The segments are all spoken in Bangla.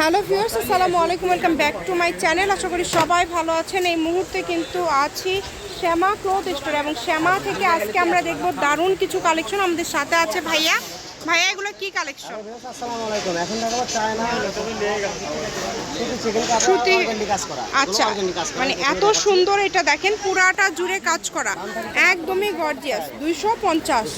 হ্যালো ভিউয়ার্স, আসসালামু আলাইকুম, welcome back to my channel. আশা করি সবাই ভালো আছেন। এই মুহূর্তে কিন্তু আছি শ্যামা ক্লোথ স্টোর এবং শ্যামা থেকে আজকে আমরা দেখব দারুণ কিছু কালেকশন আমাদের সাথে আছে ভাইয়া। ভাইয়া এগুলো কি কালেকশন আসসালামু আলাইকুম। এখন দেখাবো চায়না সুতি কাজ করা। আচ্ছা মানে এত সুন্দর এটা দেখেন পুরাটা জুড়ে কাজ করা। একদমই গর্জিয়াস দুইশো পঞ্চাশ।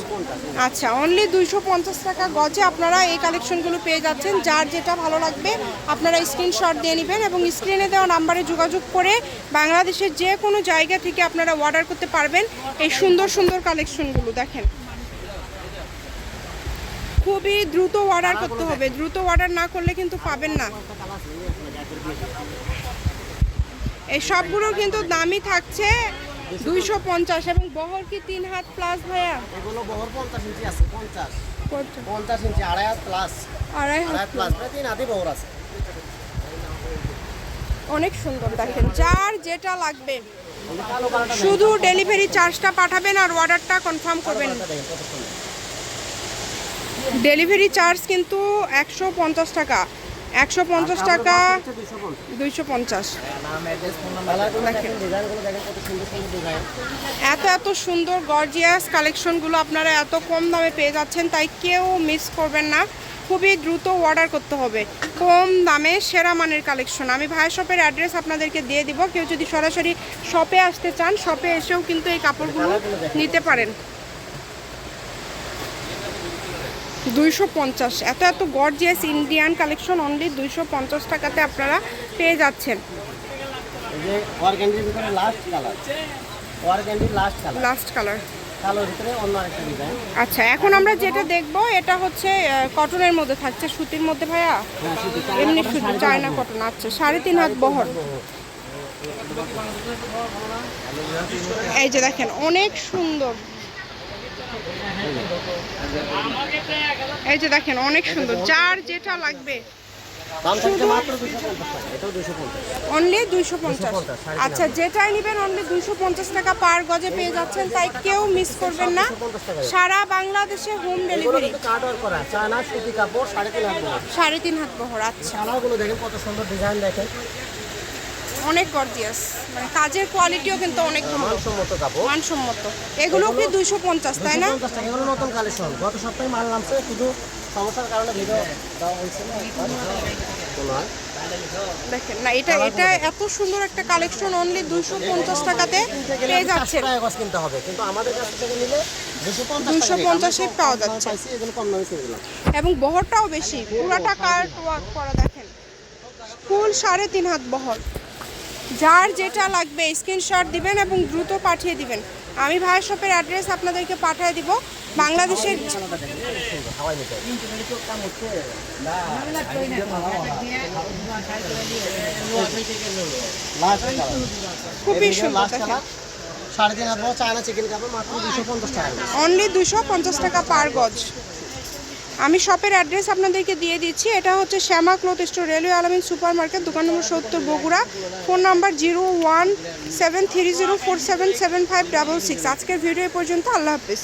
আচ্ছা অনলি দুইশো পঞ্চাশ টাকা গজে আপনারা এই কালেকশনগুলো পেয়ে যাচ্ছেন। যার যেটা ভালো লাগবে আপনারা স্ক্রিনশট দিয়ে নেবেন এবং স্ক্রিনে দেওয়া নাম্বারে যোগাযোগ করে বাংলাদেশের যে কোনো জায়গা থেকে আপনারা অর্ডার করতে পারবেন এই সুন্দর সুন্দর কালেকশনগুলো দেখেন খুবই দ্রুত অর্ডার করতে হবে। দ্রুত অর্ডার না করলে কিন্তু পাবেন না। এই সবগুলো কিন্তু দামই থাকছে দুইশো পঞ্চাশ এবং বহর কি তিন হাত প্লাস ভাইয়া? এগুলো বহর পঞ্চাশ ইঞ্চি আছে পঞ্চাশ। পঞ্চাশ। ইঞ্চি আড়াই হাত প্লাস আড়াই হাত প্লাস প্রায় তিন বহর আছে। অনেক সুন্দর দেখেন যার যেটা লাগবে। শুধু ডেলিভারি চার্জটা পাঠাবেন আর অর্ডারটা কনফার্ম করবেন। ডেলিভারি চার্জ কিন্তু একশো পঞ্চাশ টাকা একশো পঞ্চাশ টাকা দুইশো পঞ্চাশ এত এত সুন্দর গর্জিয়াস কালেকশনগুলো আপনারা এত কম দামে পেয়ে যাচ্ছেন তাই কেউ মিস করবেন না খুবই দ্রুত অর্ডার করতে হবে কম দামে সেরা মানের কালেকশন আমি ভাই শপের অ্যাড্রেস আপনাদেরকে দিয়ে দিব কেউ যদি সরাসরি শপে আসতে চান শপে এসেও কিন্তু এই কাপড়গুলো নিতে পারেন দুইশো পঞ্চাশ। এত এত গর্জিয়াস ইন্ডিয়ান কালেকশন অনলি দুইশো পঞ্চাশ টাকাতে আপনারা পেয়ে যাচ্ছেন। লাস্ট কালার আচ্ছা এখন আমরা যেটা দেখব এটা হচ্ছে কটনের মধ্যে থাকছে সুতির মধ্যে ভাইয়া? হ্যাঁ এমনি শুধু চায়না কটন আচ্ছা সাড়ে তিন হাত বহর। এই যে দেখেন অনেক সুন্দর। এই যে দেখেন অনেক সুন্দর। যার যেটা লাগবে। অনলি দুইশো পঞ্চাশ 250, সাড়ে তিন আচ্ছা যেটাই নেবেন অনলি দুইশো পঞ্চাশ টাকা পার গজে পেয়ে যাচ্ছেন তাই কেউ মিস করবেন না। সারা বাংলাদেশে হোম ডেলিভারি সাড়ে তিন হাত বহর। আচ্ছা। দেখেন কত সুন্দর ডিজাইন দেখেন। অনেক গর্জিয়াস মানে কাজের কোয়ালিটিও কিন্তু অনেক ভালো। মানসম্মত কাপড়। মানসম্মত। এগুলো কি দুইশো পঞ্চাশ তাই না? এগুলো নতুন কালেকশন গত সপ্তাহে মাল নামছে শুধু সমস্যার কারণে ভিডিও দেওয়া হয়েছে না। দেখেন না এটা এটা এত সুন্দর একটা কালেকশন অনলি দুইশো পঞ্চাশ টাকাতে পেয়ে যাচ্ছে। টাকা গজ কিনতে হবে কিন্তু আমাদের কাছ থেকে নিলে 250 এ পাওয়া যাচ্ছে। এগুলো কম দামে ছেড়ে দিলাম। এবং বহরটাও বেশি। পুরাটা কার্ট ওয়ার্ক করা দেখেন। ফুল সাড়ে তিন হাত বহর। যার যেটা লাগবে স্ক্রিনশট দিবেন এবং দ্রুত পাঠিয়ে দিবেন। আমি ভাই শপের অ্যাড্রেস আপনাদেরকে পাঠিয়ে দিব। বাংলাদেশের খুবই সুন্দর লাস্ট দেখেন। কালার সাড়ে তিন হাত চায়না চিকেন কাপড় মাত্র দুশো পঞ্চাশ টাকা। অনলি দুশো পঞ্চাশ টাকা পার গজ। আমি শপের অ্যাড্রেস আপনাদেরকে দিয়ে দিচ্ছি। এটা হচ্ছে Shyama cloth store railway Almin super market দোকান নম্বর সত্তর, Bogura. Phone number zero one seven three zero four seven seven five double six আজকের ভিডিও পর্যন্ত আল্লাহ হাফিজ।